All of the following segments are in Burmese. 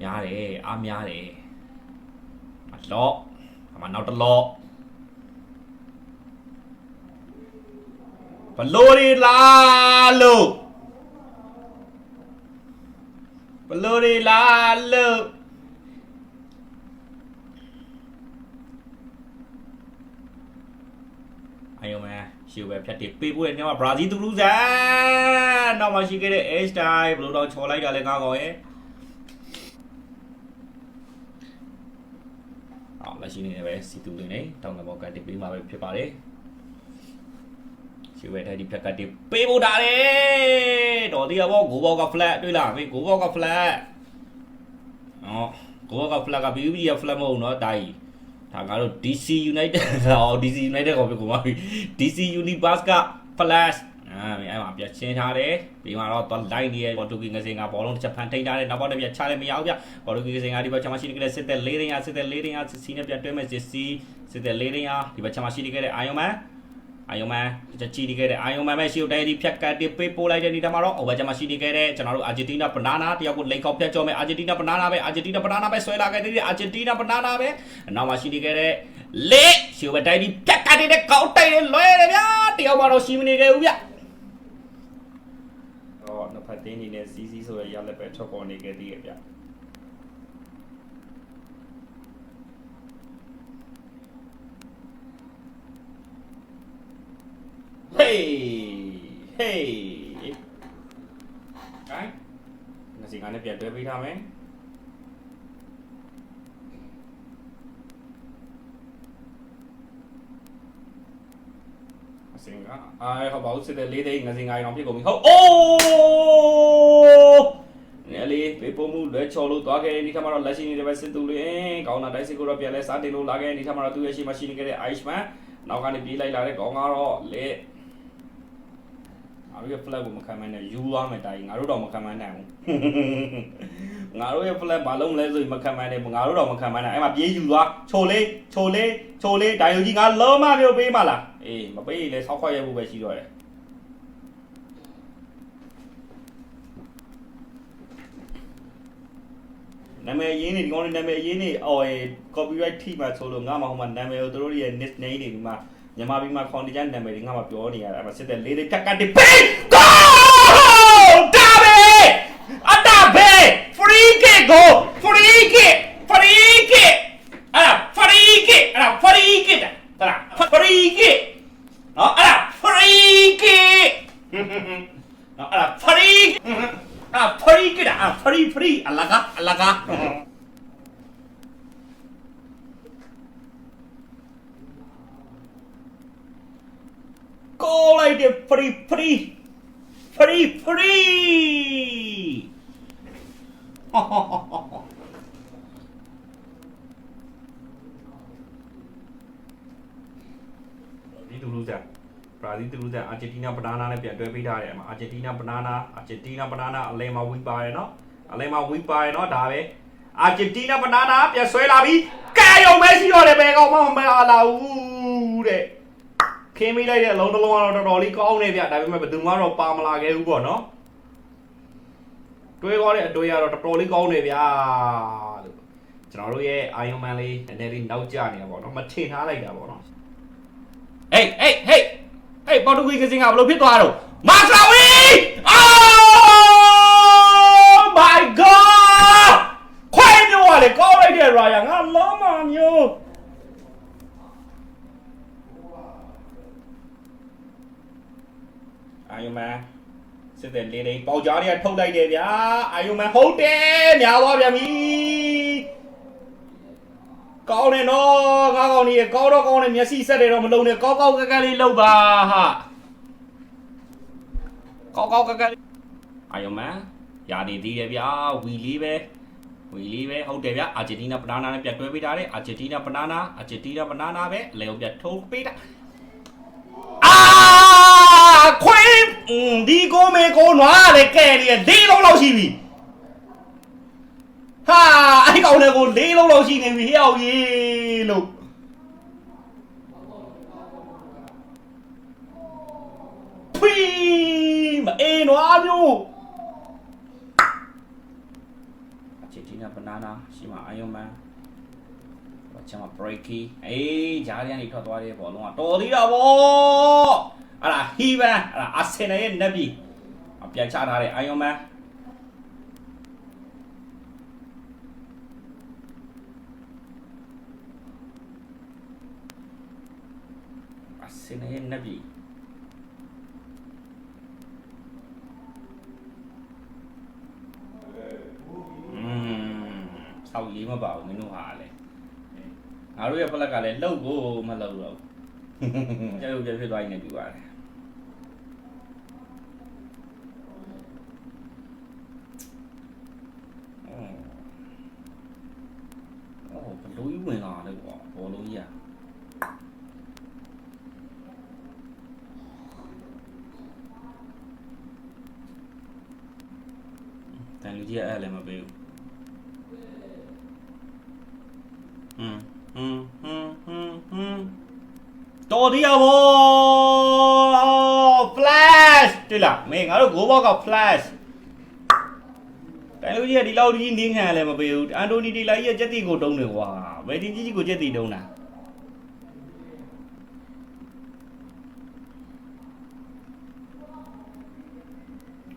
များတယ်အားများတယ်အလော့အမနောက်တစ်လော့ဘလို့ရီလာလို့ဘလို့ရီလာလို့အယုံမဲရှူပဲဖြတ်တည်ပေးဖို့တဲ့နေရာမှာဘရာဇီးသူလူဇန်နောက်မှရှိခဲ့တဲ့ H style ဘလို့တော့ချော်လိုက်တာလဲငါကောင်ရဲ့အော်လက်ရှိနေနေပဲ စီတူလေးနဲ့တောင်းကဘောကန်တစ်ပေးမှာပဲဖြစ်ပါတယ်ချီဝဲထိုက်ဒီဖက်ကတစ်ပေးဖို့တာလေတော်သေးရပေါ့ဂိုးဘောက်က flat တွေ့လားမေးဂိုးဘောက်က flat အော်ဂိုးဘောက်က flat က BB ရ flat မဟုတ်နော်တာကြီးဒါကတော့ DC United ဟော DC United ကိုပြောကုန်ပါပြီ DC Universe က flash မင်းအဲ့မှာပြချင်းထားတယ်ပြီးမှတော့သွားလိုက်နေရပေါ်တူဂီငစင်ကဘောလုံးတစ်ချက်ဖန်ထိန်ထားတယ်နောက်ပေါက်တစ်ပြချလည်းမရဘူးဗျပေါ်တူဂီငစင်ကဒီဘက်ချမရှိနေကြတဲ့စစ်သက်၄ရင်းရစစ်သက်၄ရင်းရစီနဲ့ပြတွဲမဲ့စစ်စီစစ်သက်၄ရင်းရဒီဘက်ချမရှိနေကြတဲ့အာယုံမန်အာယုံမန်ချီနေခဲ့တဲ့အာယုံမန်ပဲရှီယိုတိုင်ဒီဖြတ်ကတ်တိပေးပို့လိုက်တဲ့ဒီတမှာတော့ဟိုဘက်ချမရှိနေခဲ့တဲ့ကျွန်တော်တို့အာဂျင်တီးနားဘနာနာတယောက်ကိုလိန်ခေါက်ဖြတ်ကြောမဲ့အာဂျင်တီးနားဘနာနာပဲအာဂျင်တီးနားဘနာနာပဲဆွဲလာခဲ့တဲ့အာဂျင်တီးနားဘနာနာပဲနောက်မှရှိနေခဲ့တဲ့လေရှီယိုဘက်တိုင်ဒီဖြတ်ကတ်တိတဲ့ကောက်တိုက်တဲ့လွဲတယ်ဗျာတယောက်မှတော့ရှိမနေခဲ့ဘူးဗျ တော့နှစ်ဖက်တင်းနေနဲ့စီးစီးဆိုရရလက်ပဲထွက်ပေါ်နေခဲ့သေးရဲ့ဗျဟေးဟေးကိုင်းငါစီကနေပြန်တွဲပေးထားမယ် ငါစီကအဲဟောပါဦးစစ်တဲ့လေးသိန်းငါစီငါရင်အောင်ဖြစ်ကုန်ပြီဟုတ်အိုးနယ်လေးပေပုံမှုလွဲချော်လို့သွားခဲ့တဲ့ဒီထက်မှာတော့လက်ရှိနေတဲ့ပဲစစ်သူလေးကောင်းတာတိုက်စစ်ကိုတော့ပြန်လဲစားတင်လို့လာခဲ့တဲ့ဒီထက်မှာတော့သူ့ရဲ့ရှိမရှိနေခဲ့တဲ့ Iceman နောက်ကနေပြေးလိုက်လာတဲ့ကောင်းကတော့လေငါတို့ရဲ့ flag ကိုမခံမနဲ့ယူသွားမယ်တာကြီးငါတို့တော့မခံမနိုင်ဘူးငါတို့ရဲ့ flag ဘာလုံးမလဲဆိုရင်မခံမနဲ့ငါတို့တော့မခံမနိုင်အဲ့မှာပြေးယူသွားချိုလေးချိုလေးချိုလေးဒိုင်ယိုကြီးငါလုံးမပြုတ်ပေးမလား အေးမပေးရင်လည်းဆောက်ခွက်ရဖို့ပဲရှိတော့တယ်နာမည်ရင်းနေဒီကောင်လေးနာမည်ရင်းနေအော် copyright ထိမှဆိုလို့ငါမှဟိုမှာနာမည်ကိုတို့ရဲ့ nickname တွေဒီမှာမြန်မာပြည်မှာ content နာမည်တွေငါမှပြောနေရတာအဲ့မှာစစ်တဲ့လေးလေးဖြတ်ကတ်တယ်ပေး go ဒါပဲအတာပဲ free kick go free kick free kick အဲ့ဒါ free kick အဲ့ဒါ free kick တာဒါ free kick နော်အဲ့ဒါ free kick နော်အဲ့ဒါ free အဲ့ဒါ free kick တာအဲ့ free free အလကအလကကိုလိုက်တဲ့ free free free free ဒီတူလူစားဘရာဇီးတူလူစားအာဂျင်တီးနားဘနာနာနဲ့ပြန်တွဲပေးထားတယ်အမအာဂျင်တီးနားဘနာနာအာဂျင်တီးနားဘနာနာအလဲမှာဝီပါရယ်နော် အလဲမှာဝီပါရယ်နော်ဒါပဲအာဂျင်တီးနားဘနာနာပြန်ဆွဲလာပြီကဲရုံပဲရှိတော့တယ်ဘယ်ကောင်မှမလာဘူးတဲ့ခင်းမိလိုက်တဲ့အလုံးတစ်လုံးကတော့တော်တော်လေးကောင်းနေဗျဒါပေမဲ့ဘယ်သူမှတော့ပါမလာခဲ့ဘူးပေါ့နော်တွေးခေါ်တဲ့အတွေးကတော့တော်တော်လေးကောင်းနေဗျာလို့ကျွန်တော်တို့ရဲ့ Iron Man လေးနည်းနည်းလေးနောက်ကျနေတာပေါ့နော်မထင်ထားလိုက်တာပေါ့နော်ဟေးဟေးဟေးဟေးပေါ်တူဂီကစင်ကဘယ်လိုဖြစ်သွားတော့မာဆာဝီ Oh my god ခွဲမျိုးကလေကောင်းလိုက်တဲ့ Ryan ငါလုံးမမျိုး အာယုံမန် စစ်တဲ့လေးလေးပေါက်ကြားတွေကထုတ်လိုက်တယ်ဗျာအာယုံမန်ဟုတ်တယ်များသွားပြန်ပြီကောင်းတယ်နော်ငါကောင်းနေရကောင်းတော့ကောင်းတယ်မျက်စိဆက်တယ်တော့မလုံးနဲ့ကောက်ကောက်ကက်ကက်လေးလှုပ်ပါဟာကောက်ကောက်ကက်ကက်အာယုံမန်ရာနေသေးတယ်ဗျာဝီလေးပဲဝီလေးပဲဟုတ်တယ်ဗျာအာဂျင်တီးနားဘနာနာနဲ့ပြတ်တွဲပေးထားတယ်အာဂျင်တီးနားဘနာနာအာဂျင်တီးနားဘနာနာပဲအလဲကိုပြတ်ထုတ်ပေးတာ မေကိုနွားလည်းကဲနေတယ်၄လုံးလောက်ရှိပြီဟာအဲ့ကောင်လည်းကို၄လုံးလောက်ရှိနေပြီဟဲ့အောင်ကြီးလို့ဖွီမအေးနွားမျိုးအချစ်တီ Argentina banana ရှိမှာ Iron Man ဘာချမ်းမှာ breaky အေးဂျားရန်နေထွက်သွားတဲ့ဘောလုံးကတော်သေးတာဗောအဲ့ဒါ Heaven အဲ့ဒါ Arsenal ရဲ့နက်ပြီအ ပြန်ချထားတဲ့ Iron Man အစင်ရဲ့နဗီอืมဆောက်ရေးမပါဘူးမင်းတို့ဟာလေငါတို့ရဲ့ဖလက်ကလည်းလှုပ်ကိုမလှုပ်တော့ဘူးကြောက်ရွံ့ပြဖြစ်သွားရင်လည်းပြပါတယ်အော်ဘ လို့ကြီးဝင်လာတယ်ကွာဘောလုံးကြီးอ่ะတန်လူကြီးကအဲ့လည်းမပေးဘူးဟွန်းဟွန်းဟွန်းဟွန်းဟွန်းတော်ဒီရဘော flash တွေ့လားမင်းငါတို့ go box က flash တန်လူကြီးကဒီလောက်ကြီးနင်းခံရလည်းမပေးဘူးအန်တိုနီဒီလာကြီးကကြက်တီကိုတုံးတယ်ကွာဘယ်တင်ကြီးကြီးကိုကြက်တီတုံးတာ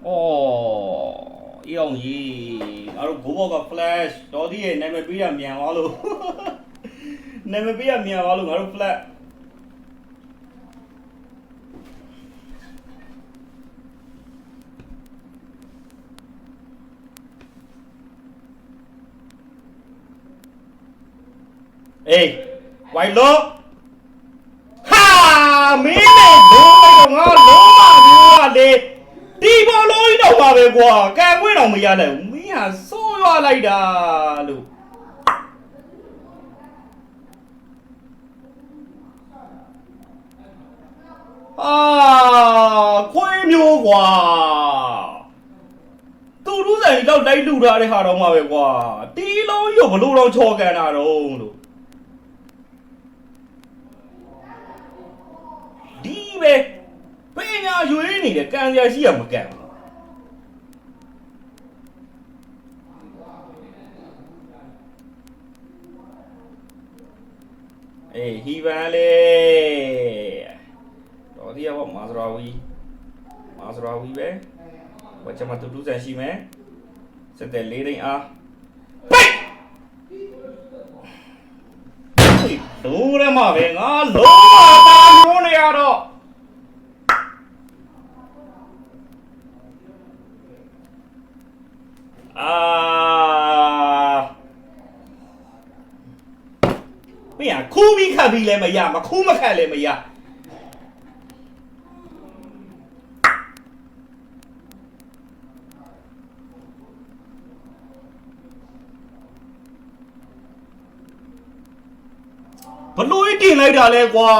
အော်အေးအောင်ကြီးငါတို့ go box က flash တော်ဒီရဲ့နာမည်ပေးရမြန်သွားလို့နာမည်ပေးရမြန်သွားလို့ငါတို့ flash အေးဝိုင်လောဟာမင်းနဲ့ဘိုးလိုက်တော့ငါလုံးမဘူးကလေဒီဘောလုံးကြီးတော့ပါပဲကွာကံခွင့်တော့မရလိုက်ဘူးမင်းဟာစိုးရွားလိုက်တာလို့အာခွေးမျိုးကွာသူတို့ဆိုင်တော့လိုက်လူထားတဲ့ဟာတော့မှာပဲကွာတီလုံးရုပ်ဘလို့တော့ချော်ကန်တာတော့လို့ ဒီပဲပညာရွေးနေတယ်ကံစရာရှိရမကံဘူးအေးဟီဗန်လေတော်ဒီရောမာဇရာဝီမာဇရာဝီပဲဝချမတူတူဆန်ရှိမယ်စက်တဲ့လေးရင်းအားပိတ်လုံးရမှာပဲငါလုံးဝတာလုံးနေရတော့ အာ မင်းကခူးပြီးခတ်ပြီးလည်းမရမခူးမခတ်လည်းမရဘလို့တင်လိုက်တာလဲကွာ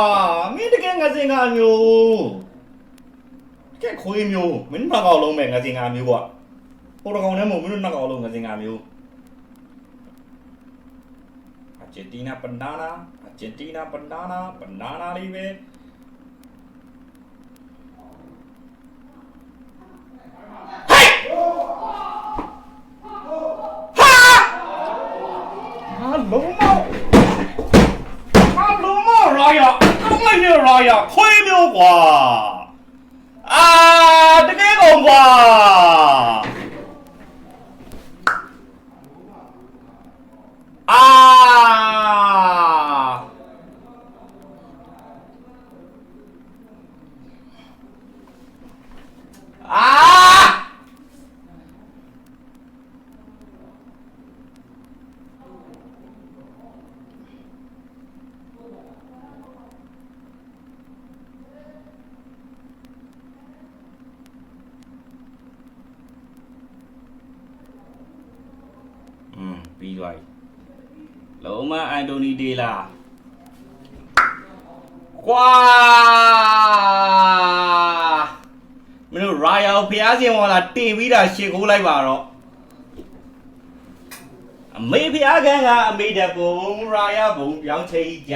မင်းတကယ်ငစင်ကမျိုးတကယ်ခွေးမျိုးမင်းနှစ်ကောင်လုံးပဲငစင်ကမျိုးကွာ ဟိုတကောင်နဲ့မဟုတ်မင်းတို့နှစ်ကောင်လုံးငစင်ကမျိုးအာဂျင်တီးနားဘန်နာနာအာဂျင်တီးနားဘန်နာနာဘန်နာနာလေးပဲဟိုက်ဟာဟာလုံးမဟာလုံးမရာယာလုံးမနေရာယာခွေးမျိုးကွာအာတကယ်ကောင်ကွာ အာအာอืมပြီး သွားပြီလုံးမအန်တိုနီဒေလာကွာမင်းတို့ရာယောဖျားစင်ဝလာတင်ပြီးတာရှေ့ခိုးလိုက်ပါတော့အမေဖျားခန်းကအမေတကုံရာယဘုံပြောင်းချိန်ကြ